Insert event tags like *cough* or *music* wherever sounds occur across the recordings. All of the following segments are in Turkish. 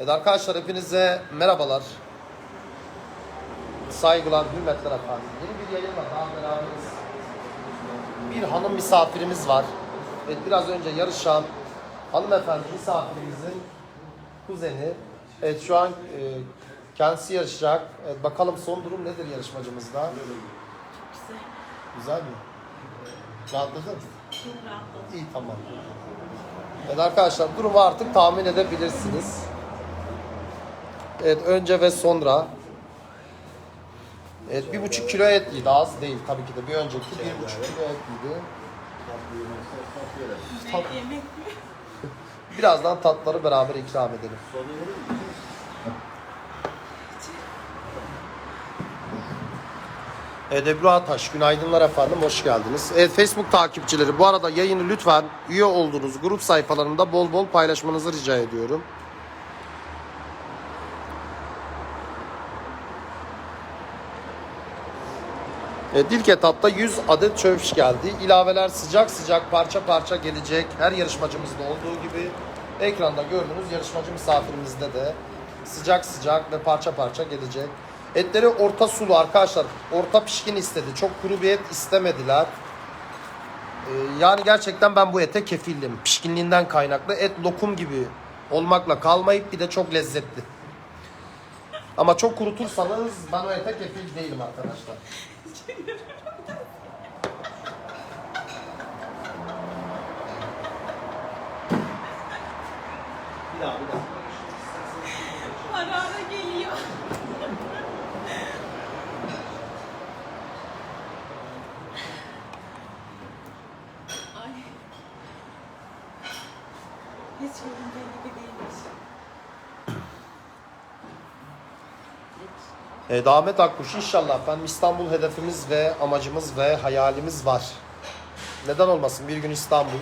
Evet arkadaşlar hepinize merhabalar. Saygılar, hürmetler efendim. Yeni bir yayın var. Daha beraberiz. Bir hanım misafirimiz var. Evet biraz önce yarışan hanımefendi misafirimizin kuzeni. Evet şu an e, kendisi yarışacak. Evet, bakalım son durum nedir yarışmacımızda? Güzel. Güzel mi? Rahatladın? Çok rahatladım. İyi tamam. Evet arkadaşlar durumu artık tahmin edebilirsiniz. Evet önce ve sonra. Evet bir buçuk kilo et yedi az değil tabii ki de bir önceki bir buçuk kilo et yedi. Tat-? *laughs* Birazdan tatları beraber ikram edelim. Evet Ebru Ataş, günaydınlar efendim, hoş geldiniz. Evet Facebook takipçileri, bu arada yayını lütfen üye olduğunuz grup sayfalarında bol bol paylaşmanızı rica ediyorum. Evet, etapta 100 adet çöp şiş geldi. İlaveler sıcak sıcak parça parça gelecek. Her yarışmacımızda olduğu gibi ekranda gördüğünüz yarışmacı misafirimizde de sıcak sıcak ve parça parça gelecek. Etleri orta sulu arkadaşlar. Orta pişkin istedi. Çok kuru bir et istemediler. Ee, yani gerçekten ben bu ete kefildim. Pişkinliğinden kaynaklı. Et lokum gibi olmakla kalmayıp bir de çok lezzetli. Ama çok kurutursanız ben o ete kefil değilim arkadaşlar. Bir daha bir daha. Ara ara geliyor. Ay. Hiç göründüğü gibi Evet, Ahmet Akkuş inşallah efendim İstanbul hedefimiz ve amacımız ve hayalimiz var. Neden olmasın bir gün İstanbul.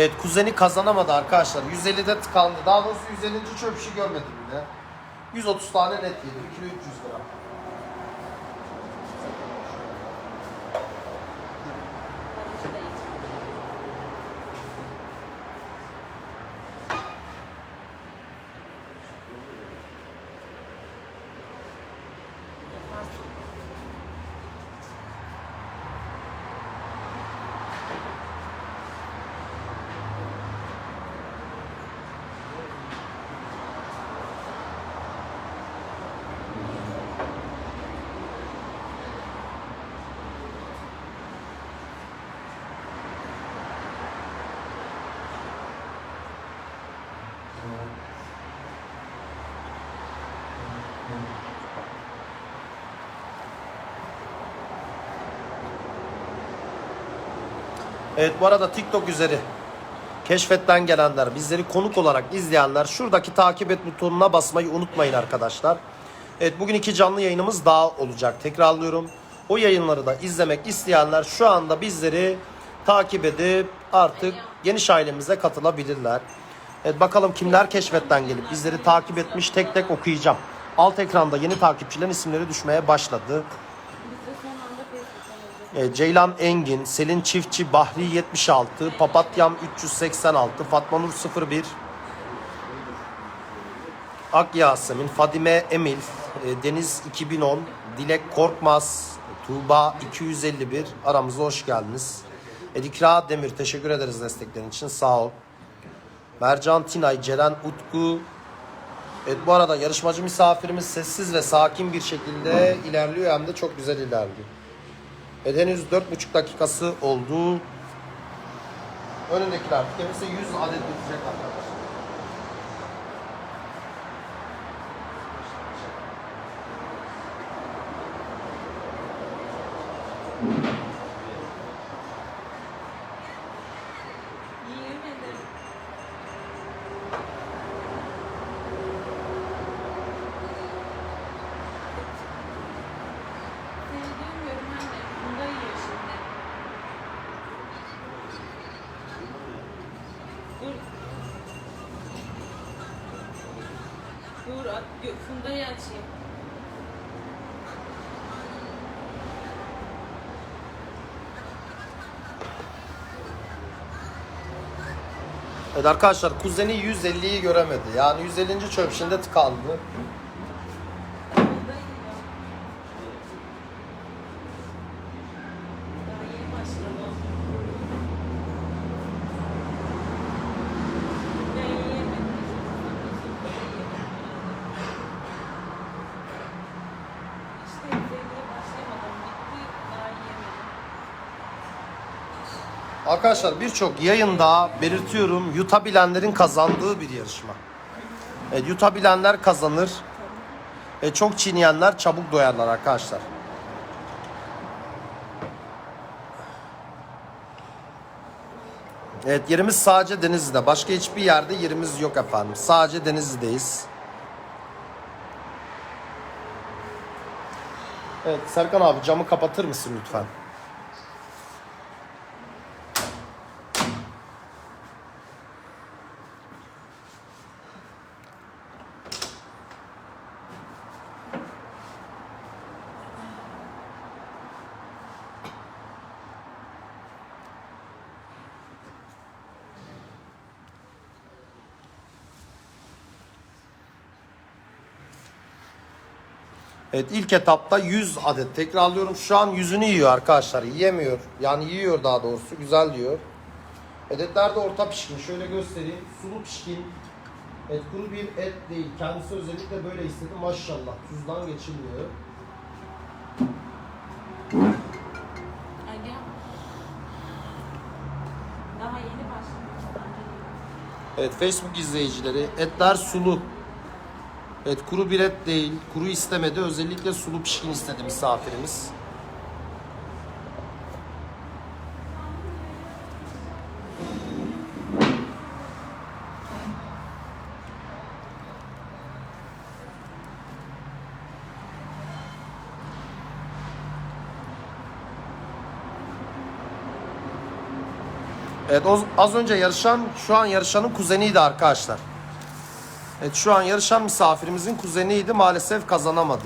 Evet kuzeni kazanamadı arkadaşlar. 150'de tıkandı. Daha doğrusu 150. çöp işi görmedi bile. 130 tane net yedi. 1 kilo 300 gram. Evet bu arada TikTok üzeri keşfetten gelenler, bizleri konuk olarak izleyenler şuradaki takip et butonuna basmayı unutmayın arkadaşlar. Evet bugün iki canlı yayınımız daha olacak. Tekrarlıyorum. O yayınları da izlemek isteyenler şu anda bizleri takip edip artık geniş ailemize katılabilirler. Evet bakalım kimler keşfetten gelip bizleri takip etmiş tek tek okuyacağım. Alt ekranda yeni takipçilerin isimleri düşmeye başladı. Biz de son anda Facebook'tan olacak. E, Ceylan Engin, Selin Çiftçi, Bahri 76, Papatyam 386, Fatma Nur 01, Ak Yasemin, Fadime Emil, e, Deniz 2010, Dilek Korkmaz, Tuğba 251 aramıza hoş geldiniz. Edikra Demir teşekkür ederiz desteklerin için sağ ol. Mercan Tinay, Ceren Utku, Evet bu arada yarışmacı misafirimiz sessiz ve sakin bir şekilde ilerliyor hem de çok güzel ilerliyor. Evet, henüz 4,5 dakikası oldu. Önündekiler tükenirse 100 adet bitecek arkadaşlar. Funda'yı açayım. Evet arkadaşlar kuzeni 150'yi göremedi. Yani 150. çöp işinde tıkandı. Funda'yı ya. Daha yeni başladı. Ben yiyemedim. İşte üzerine başlayamadım. Bitti. Daha yiyemedim. Arkadaşlar birçok yayında belirtiyorum yutabilenlerin kazandığı bir yarışma. Evet, yutabilenler kazanır. E, çok çiğneyenler çabuk doyarlar arkadaşlar. Evet yerimiz sadece Denizli'de. Başka hiçbir yerde yerimiz yok efendim. Sadece Denizli'deyiz. Evet Serkan abi camı kapatır mısın lütfen? Evet ilk etapta 100 adet tekrarlıyorum. Şu an yüzünü yiyor arkadaşlar. Yiyemiyor. Yani yiyor daha doğrusu. Güzel yiyor. Edetler de orta pişkin. Şöyle göstereyim. Sulu pişkin. Evet kuru bir et değil. Kendisi özellikle böyle istedi. Maşallah. Tuzdan geçilmiyor. Aga. Daha yeni başladım. Evet Facebook izleyicileri etler sulu. Evet kuru bir et değil. Kuru istemedi. Özellikle sulu pişkin istedi misafirimiz. Evet az önce yarışan şu an yarışanın kuzeniydi arkadaşlar. Evet şu an yarışan misafirimizin kuzeniydi maalesef kazanamadı.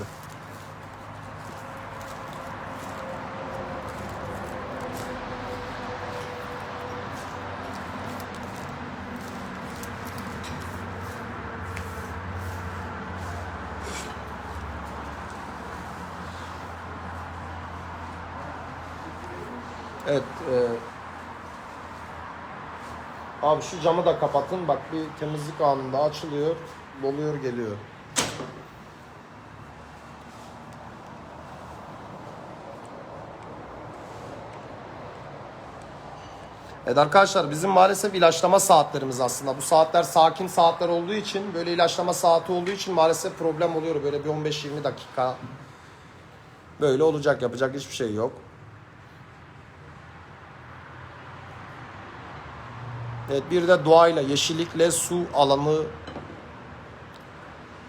Evet. e, Abi şu camı da kapatın. Bak bir temizlik anında açılıyor. Doluyor geliyor. Evet arkadaşlar bizim maalesef ilaçlama saatlerimiz aslında. Bu saatler sakin saatler olduğu için böyle ilaçlama saati olduğu için maalesef problem oluyor. Böyle bir 15-20 dakika böyle olacak yapacak hiçbir şey yok. Evet bir de doğayla, yeşillikle, su alanı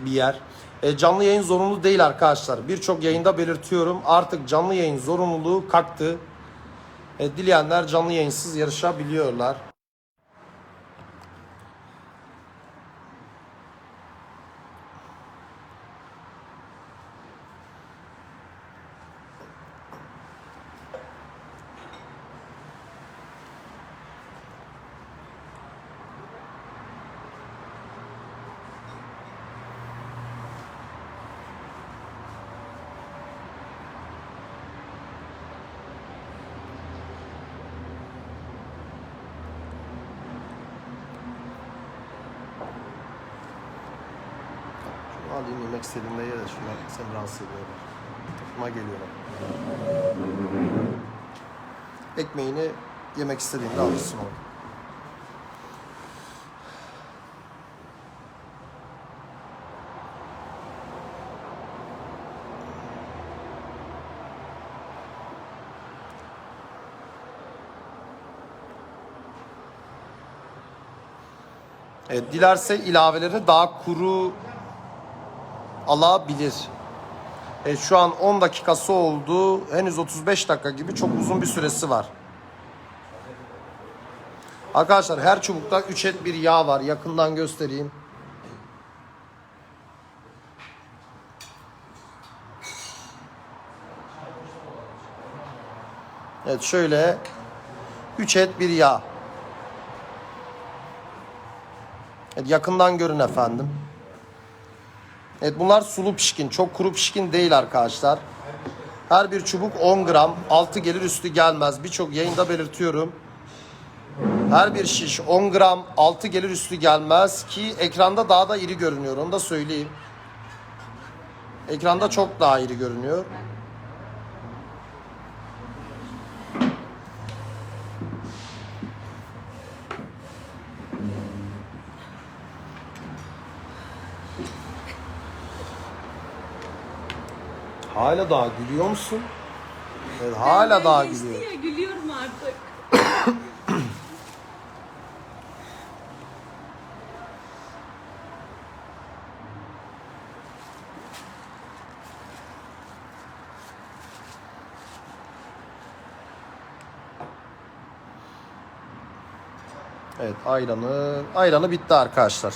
bir yer. E, canlı yayın zorunlu değil arkadaşlar. Birçok yayında belirtiyorum. Artık canlı yayın zorunluluğu kalktı. E, dileyenler canlı yayınsız yarışabiliyorlar. Alayım yemek istediğimde ye de şunlar seni rahatsız ediyorlar. Tıkma geliyorlar. Ekmeğini yemek istediğinde alırsın onu. Evet, dilerse ilaveleri daha kuru alabilir. Evet, şu an 10 dakikası oldu. Henüz 35 dakika gibi çok uzun bir süresi var. Arkadaşlar her çubukta 3 et bir yağ var. Yakından göstereyim. Evet şöyle 3 et bir yağ. Evet, yakından görün efendim. Evet bunlar sulu pişkin. Çok kuru pişkin değil arkadaşlar. Her bir çubuk 10 gram. Altı gelir üstü gelmez. Birçok yayında belirtiyorum. Her bir şiş 10 gram. Altı gelir üstü gelmez. Ki ekranda daha da iri görünüyor. Onu da söyleyeyim. Ekranda çok daha iri görünüyor. Hala daha gülüyor musun? Evet, hala daha gülüyor. ya gülüyorum artık. Evet ayranı ayranı bitti arkadaşlar.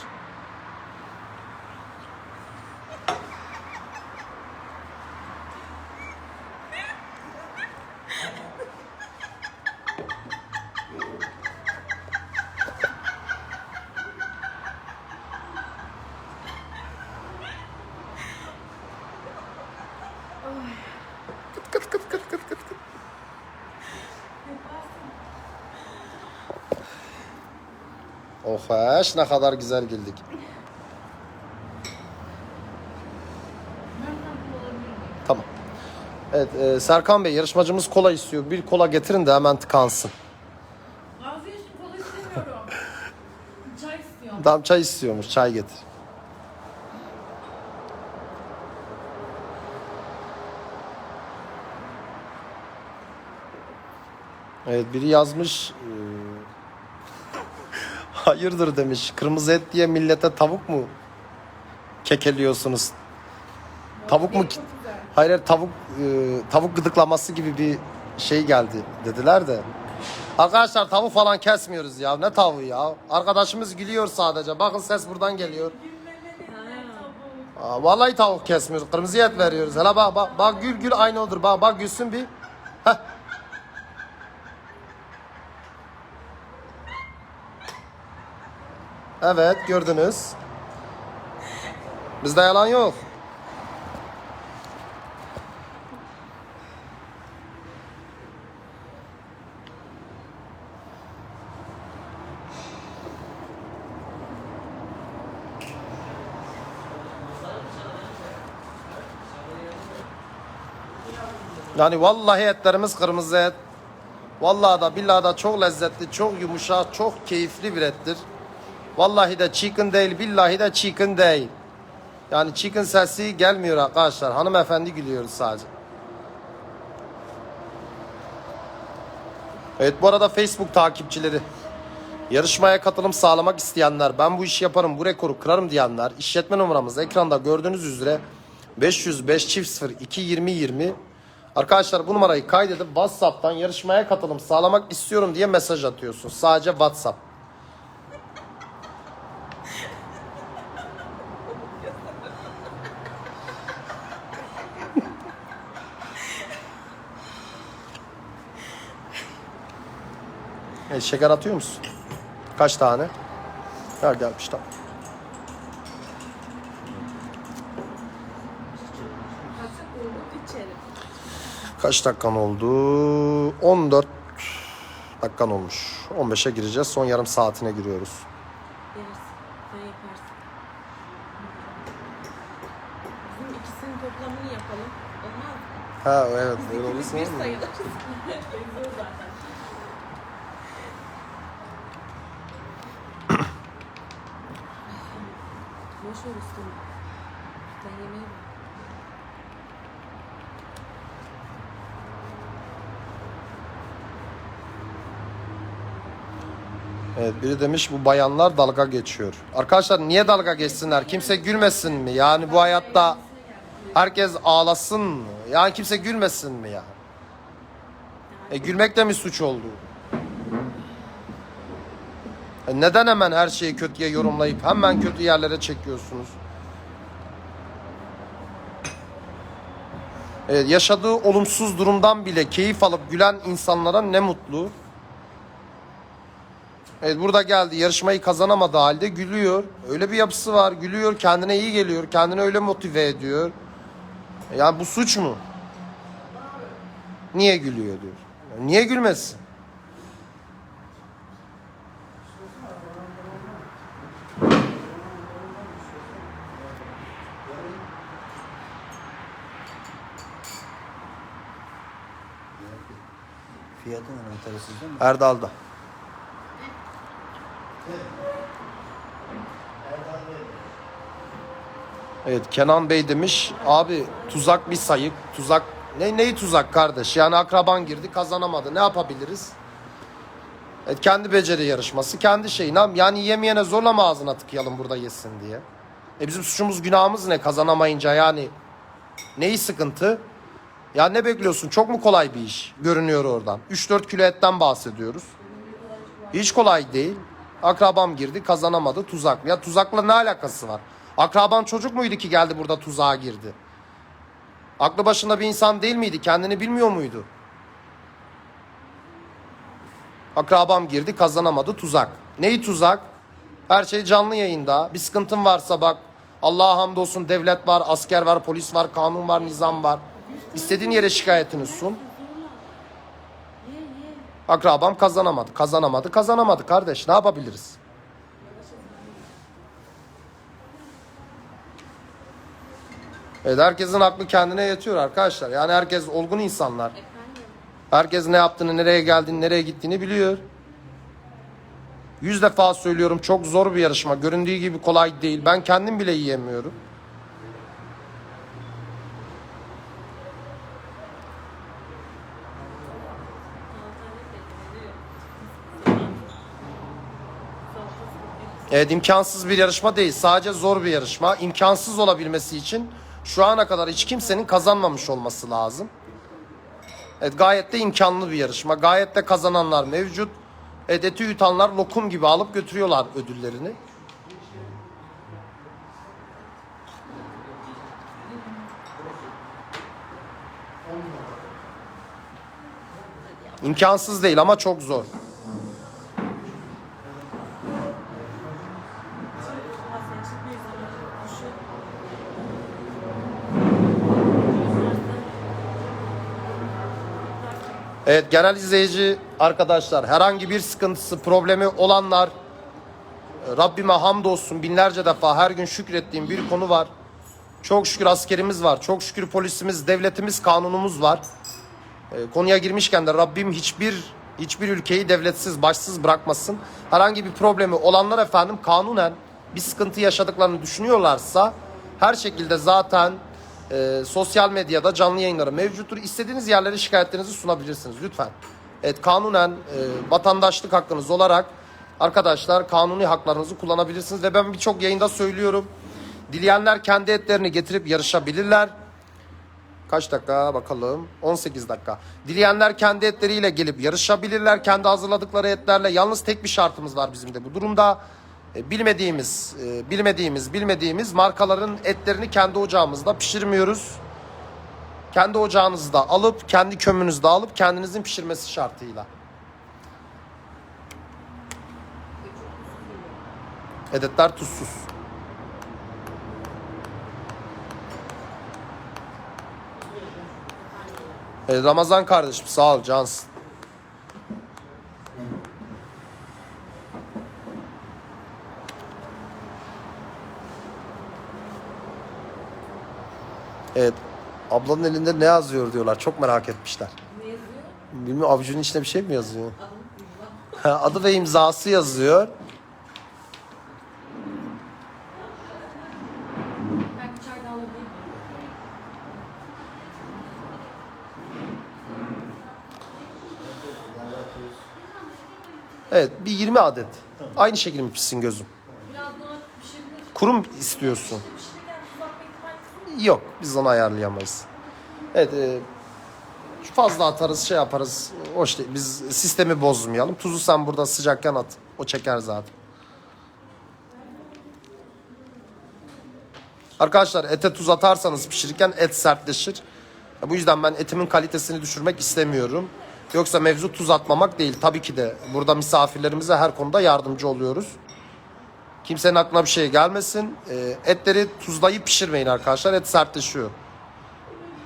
Of eş ne kadar güzel güldük. Tamam. Evet e, Serkan Bey yarışmacımız kola istiyor. Bir kola getirin de hemen tıkansın. Vazgeçtim kola istemiyorum. *laughs* Çay istiyorum. Tamam çay istiyormuş. Çay getir. Evet biri yazmış. Hayırdır demiş. Kırmızı et diye millete tavuk mu kekeliyorsunuz? Tavuk mu? hayır, tavuk e, tavuk gıdıklaması gibi bir şey geldi dediler de. Arkadaşlar tavuk falan kesmiyoruz ya. Ne tavuğu ya? Arkadaşımız gülüyor sadece. Bakın ses buradan geliyor. Aa, vallahi tavuk kesmiyoruz. Kırmızı et veriyoruz. Hele bak bak bak gül gül aynı odur. Bak bak gülsün bir. Evet gördünüz. Bizde yalan yok. Yani vallahi etlerimiz kırmızı et. Vallahi da billahi da çok lezzetli, çok yumuşak, çok keyifli bir ettir. Vallahi de chicken değil, billahi de chicken değil. Yani chicken sesi gelmiyor arkadaşlar. Hanımefendi gülüyoruz sadece. Evet bu arada Facebook takipçileri. Yarışmaya katılım sağlamak isteyenler, ben bu işi yaparım, bu rekoru kırarım diyenler, işletme numaramız ekranda gördüğünüz üzere 505 çift 0 2 20 20. Arkadaşlar bu numarayı kaydedip WhatsApp'tan yarışmaya katılım sağlamak istiyorum diye mesaj atıyorsun. Sadece WhatsApp. E, şeker atıyor musun? Kaç tane? Ver gelmiş tamam. Kaç dakikan oldu? 14 dakikan olmuş. 15'e gireceğiz. Son yarım saatine giriyoruz. Yersin. Sen yaparsın. Bizim ikisinin toplamını yapalım. Olmaz mı? Ha evet ikimiz bir sayılırız. *laughs* Boş ver üstünü. Sen yemeğe bak. Evet biri demiş bu bayanlar dalga geçiyor. Arkadaşlar niye dalga geçsinler? Kimse gülmesin mi? Yani bu hayatta herkes ağlasın mı? Yani kimse gülmesin mi ya? E gülmek de mi suç oldu? E Neden hemen her şeyi kötüye yorumlayıp hemen kötü yerlere çekiyorsunuz? Evet, yaşadığı olumsuz durumdan bile keyif alıp gülen insanlara ne mutlu. Evet burada geldi yarışmayı kazanamadığı halde gülüyor. Öyle bir yapısı var. Gülüyor, kendine iyi geliyor. Kendini öyle motive ediyor. Yani bu suç mu? Niye gülüyor diyor. Niye gülmesin? Fiyatı ne anahtarı sizde mi? Erdal'da. Evet Kenan Bey demiş abi tuzak bir sayık tuzak ne neyi tuzak kardeş yani akraban girdi kazanamadı ne yapabiliriz? Evet, kendi beceri yarışması kendi şeyi Ne- yani yemeyene zorla mı ağzına tıkayalım burada yesin diye. E bizim suçumuz günahımız ne kazanamayınca yani neyi sıkıntı? Ya ne bekliyorsun? Çok mu kolay bir iş? Görünüyor oradan. 3-4 kilo etten bahsediyoruz. Hiç kolay değil. Akrabam girdi kazanamadı tuzak. Ya tuzakla ne alakası var? Akraban çocuk muydu ki geldi burada tuzağa girdi? Aklı başında bir insan değil miydi? Kendini bilmiyor muydu? Akrabam girdi kazanamadı tuzak. Neyi tuzak? Her şey canlı yayında. Bir sıkıntın varsa bak Allah'a hamdolsun devlet var, asker var, polis var, kanun var, nizam var. İstediğin yere şikayetini sun. Akrabam kazanamadı, kazanamadı, kazanamadı kardeş. Ne yapabiliriz? Evet herkesin aklı kendine yetiyor arkadaşlar. Yani herkes olgun insanlar. Herkes ne yaptığını, nereye geldiğini, nereye gittiğini biliyor. Yüz defa söylüyorum çok zor bir yarışma. Göründüğü gibi kolay değil. Ben kendim bile yiyemiyorum. Evet imkansız bir yarışma değil. Sadece zor bir yarışma. İmkansız olabilmesi için şu ana kadar hiç kimsenin kazanmamış olması lazım. Evet gayet de imkanlı bir yarışma. Gayet de kazananlar mevcut. Evet eti yutanlar lokum gibi alıp götürüyorlar ödüllerini. İmkansız değil ama çok zor. Evet genel izleyici arkadaşlar herhangi bir sıkıntısı problemi olanlar e, Rabbime hamdolsun binlerce defa her gün şükrettiğim bir konu var. Çok şükür askerimiz var. Çok şükür polisimiz, devletimiz, kanunumuz var. E, konuya girmişken de Rabbim hiçbir hiçbir ülkeyi devletsiz, başsız bırakmasın. Herhangi bir problemi olanlar efendim kanunen bir sıkıntı yaşadıklarını düşünüyorlarsa her şekilde zaten e, sosyal medyada canlı yayınları mevcuttur. İstediğiniz yerlere şikayetlerinizi sunabilirsiniz lütfen. Evet kanunen e, vatandaşlık hakkınız olarak arkadaşlar kanuni haklarınızı kullanabilirsiniz ve ben birçok yayında söylüyorum. Dileyenler kendi etlerini getirip yarışabilirler. Kaç dakika bakalım? 18 dakika. Dileyenler kendi etleriyle gelip yarışabilirler. Kendi hazırladıkları etlerle. Yalnız tek bir şartımız var bizim de bu durumda. E, bilmediğimiz, e, bilmediğimiz, bilmediğimiz markaların etlerini kendi ocağımızda pişirmiyoruz. Kendi ocağınızda alıp, kendi kömünüzde alıp kendinizin pişirmesi şartıyla. Edetler tuzsuz. E, Ramazan kardeşim sağ ol cansın. Evet. Ablanın elinde ne yazıyor diyorlar. Çok merak etmişler. Ne yazıyor? Bilmiyorum avucunun içinde bir şey mi yazıyor? *laughs* Adı ve imzası yazıyor. Evet bir 20 adet. Aynı şekilde mi pişsin gözüm? Kurum istiyorsun. Yok biz onu ayarlayamayız. Evet e, fazla atarız şey yaparız. Hoş değil. Biz sistemi bozmayalım. Tuzu sen burada sıcakken at. O çeker zaten. Arkadaşlar ete tuz atarsanız pişirirken et sertleşir. Bu yüzden ben etimin kalitesini düşürmek istemiyorum. Yoksa mevzu tuz atmamak değil. Tabii ki de burada misafirlerimize her konuda yardımcı oluyoruz. Kimsenin aklına bir şey gelmesin. Ee, etleri tuzlayıp pişirmeyin arkadaşlar. Et sertleşiyor.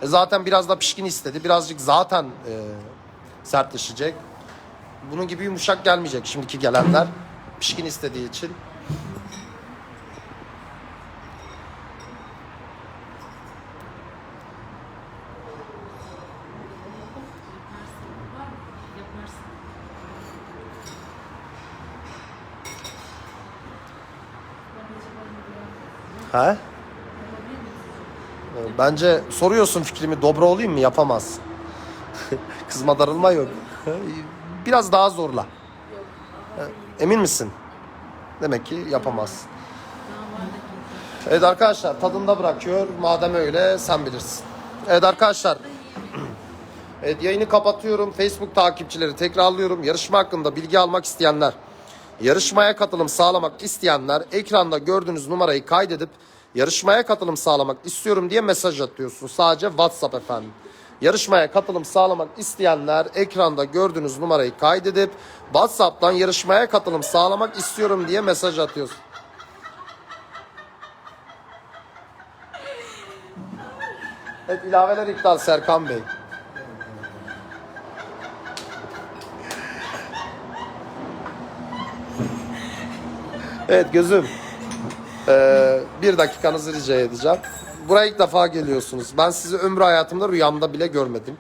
E zaten biraz da pişkin istedi. Birazcık zaten e, sertleşecek. Bunun gibi yumuşak gelmeyecek şimdiki gelenler. Pişkin istediği için. He? Ee, Bence soruyorsun fikrimi dobra olayım mı? Yapamaz. *laughs* Kızma darılma yok. Biraz daha zorla. Emin misin? Demek ki yapamaz. Evet arkadaşlar tadında bırakıyor. Madem öyle sen bilirsin. Evet arkadaşlar. *clears throat* Evet yayını kapatıyorum. Facebook takipçileri tekrarlıyorum. Yarışma hakkında bilgi almak isteyenler, yarışmaya katılım sağlamak isteyenler ekranda gördüğünüz numarayı kaydedip yarışmaya katılım sağlamak istiyorum diye mesaj atıyorsun. Sadece WhatsApp efendim. Yarışmaya katılım sağlamak isteyenler ekranda gördüğünüz numarayı kaydedip WhatsApp'tan yarışmaya katılım sağlamak istiyorum diye mesaj atıyorsun. Evet ilaveler iptal Serkan Bey. Evet gözüm. Ee, bir dakikanızı rica edeceğim. Buraya ilk defa geliyorsunuz. Ben sizi ömrü hayatımda rüyamda bile görmedim.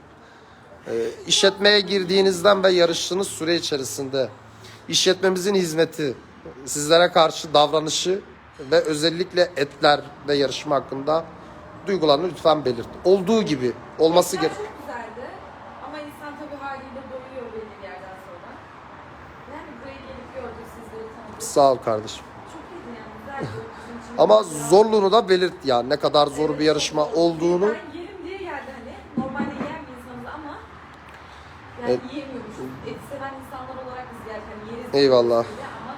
Ee, işletmeye girdiğinizden ve yarıştığınız süre içerisinde işletmemizin hizmeti, sizlere karşı davranışı ve özellikle etler ve yarışma hakkında duygularını lütfen belirt. Olduğu gibi olması gerek. çok güzeldi. Ama insan tabii haliyle doyuyor belli bir yerden sonra. Yani buraya gelip gördük sizleri tanıdık. Sağ ol kardeşim. Ama zorluğunu da belirt ya ne kadar zor bir yarışma olduğunu. Ben yerim diye geldi hani. Normalde yiyen bir insanız ama yani Evet. Et seven insanlar olarak biz gelirken yeriz. Eyvallah. Ama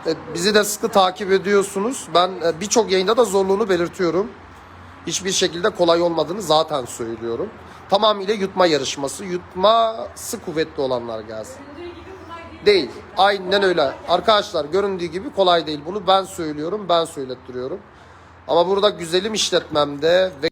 Evet, bizi de sıkı takip ediyorsunuz. Ben e, birçok yayında da zorluğunu belirtiyorum. Hiçbir şekilde kolay olmadığını zaten söylüyorum. Tamamıyla yutma yarışması. Yutması kuvvetli olanlar gelsin. Gibi kolay değil. Aynen öyle. Arkadaşlar göründüğü gibi kolay değil. Bunu ben söylüyorum, ben söylettiriyorum. Ama burada güzelim işletmemde ve